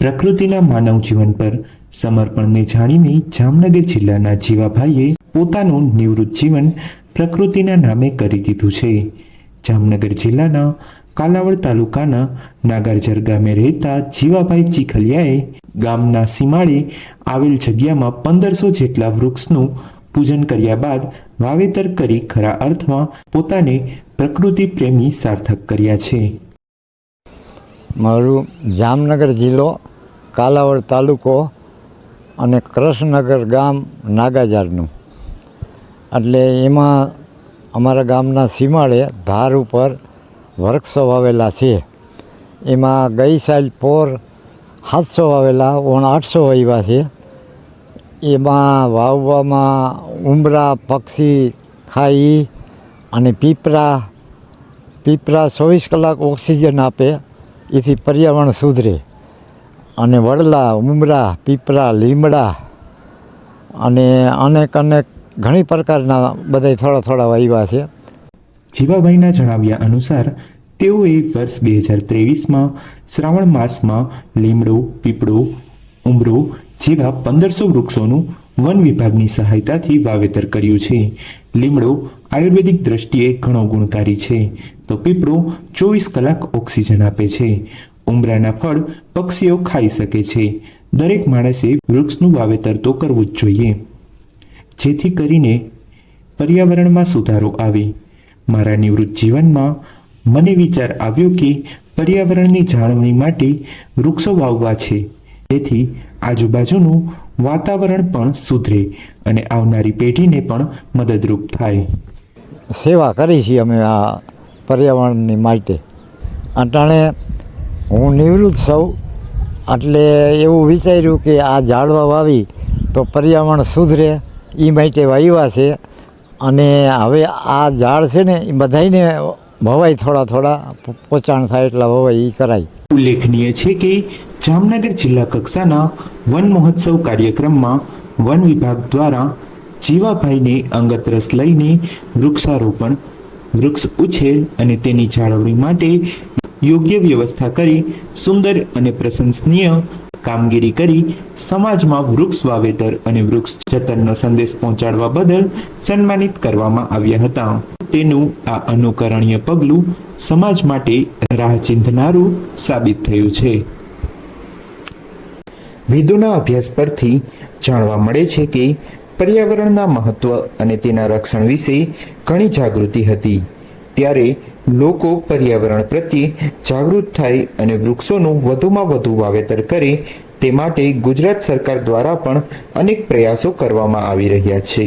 પ્રકૃતિના માનવ જીવન પર સમર્પણને જાણીને જામનગર જિલ્લાના જીવાભાઈએ પોતાનું નિવૃત્ત જીવન પ્રકૃતિના નામે કરી દીધું છે. જામનગર જિલ્લાના કાલાવડ તાલુકાના નાગારજર ગામે રહેતા જીવાભાઈ ચીખલિયાએ ગામના સીમાડે આવેલ જગ્યામાં પંદરસો જેટલા વૃક્ષનું પૂજન કર્યા બાદ વાવેતર કરી ખરા અર્થમાં પોતાને પ્રકૃતિ પ્રેમી સાર્થક કર્યા છે. મારું જામનગર જિલ્લો, કાલાવડ તાલુકો અને કૃષ્ણનગર ગામ નાગાજારનું. એટલે એમાં અમારા ગામના સીમાડે ધાર ઉપર વૃક્ષો વાવેલા છે. એમાં ગઈ સાલ પોર સાતસો વાવેલા, ઓણ આઠસો વાવ્યા છે. એમાં વાવવામાં ઉમરા, પક્ષી, ખાઈ અને પીપરા પીપરા ચોવીસ કલાક ઓક્સિજન આપે એથી પર્યાવરણ સુધરે. અને વડલા, ઉમરા, પીપરા, લીમડા અને અનેક અનેક ઘણી પ્રકારના બધા થોડા થોડા વાવ્યા છે. જીવાભાઈના જણાવ્યા અનુસાર, તેઓએ વર્ષ બે હજાર ત્રેવીસમાં શ્રાવણ માસમાં લીમડો, પીપળો, ઉમરો જેવા પંદરસો વૃક્ષોનું વન વિભાગની સહાયતાથી વાવેતર કર્યું છે. લીમડો આયુર્વેદિક દ્રષ્ટિએ ઘણો ગુણકારી છે. તો પીપળો ચોવીસ કલાક ઓક્સિજન આપે છે. ઉમરાના ફળ પક્ષીઓ ખાઈ શકે છે. દરેક માણસે વૃક્ષનું વાવેતર તો કરવું જ જોઈએ. જેથી કરીને પર્યાવરણમાં સુધારો આવે. મારા નિવૃત્ત જીવનમાં મને વિચાર આવ્યો કે પર્યાવરણની જાળવણી માટે વૃક્ષો વાવવા છે. તેથી આજુબાજુનું વાતાવરણ પણ સુધરે અને આવનારી પેઢીને પણ મદદરૂપ થાય. સેવા કરી છીએ અમે આ પર્યાવરણની માટે. અટાણે હું નિવૃત્ત સૌ એટલે એવું વિચાર્યું કે આ ઝાડવા વાવી તો પર્યાવરણ સુધરે એ માટે વાવ્યા છે. અને હવે આ ઝાડ છે ને એ બધાને ભવાય થોડા થોડા પોચાણ થાય એટલા ભવાય એ કરાય. ઉલ્લેખનીય છે કે જામનગર જિલ્લા કક્ષાના વન મહોત્સવ કાર્યક્રમમાં વન વિભાગ દ્વારા જીવાભાઈને અંગત રસ લઈને વૃક્ષારોપણ, વૃક્ષ ઉછેર અને તેની જાળવણી માટે યોગ્ય વ્યવસ્થા કરી, સુંદર અને પ્રશંસનીય કામગીરી કરી, સમાજમાં વૃક્ષ વાવેતર અને વૃક્ષ જતનનો સંદેશ પહોંચાડવા બદલ સન્માનિત કરવામાં આવ્યા હતા. તેનું આ અનુકરણીય પગલું સમાજ માટે રાહ ચિંધનારું સાબિત થયું છે. વિદુના અભ્યાસ પરથી જાણવા મળે છે કે પર્યાવરણના મહત્વ અને તેના રક્ષણ વિશે ઘણી જાગૃતિ હતી. ત્યારે લોકો પર્યાવરણ પ્રત્યે જાગૃત થાય અને વૃક્ષોનું વધુમાં વધુ વાવેતર કરે તે માટે ગુજરાત સરકાર દ્વારા પણ અનેક પ્રયાસો કરવામાં આવી રહ્યા છે.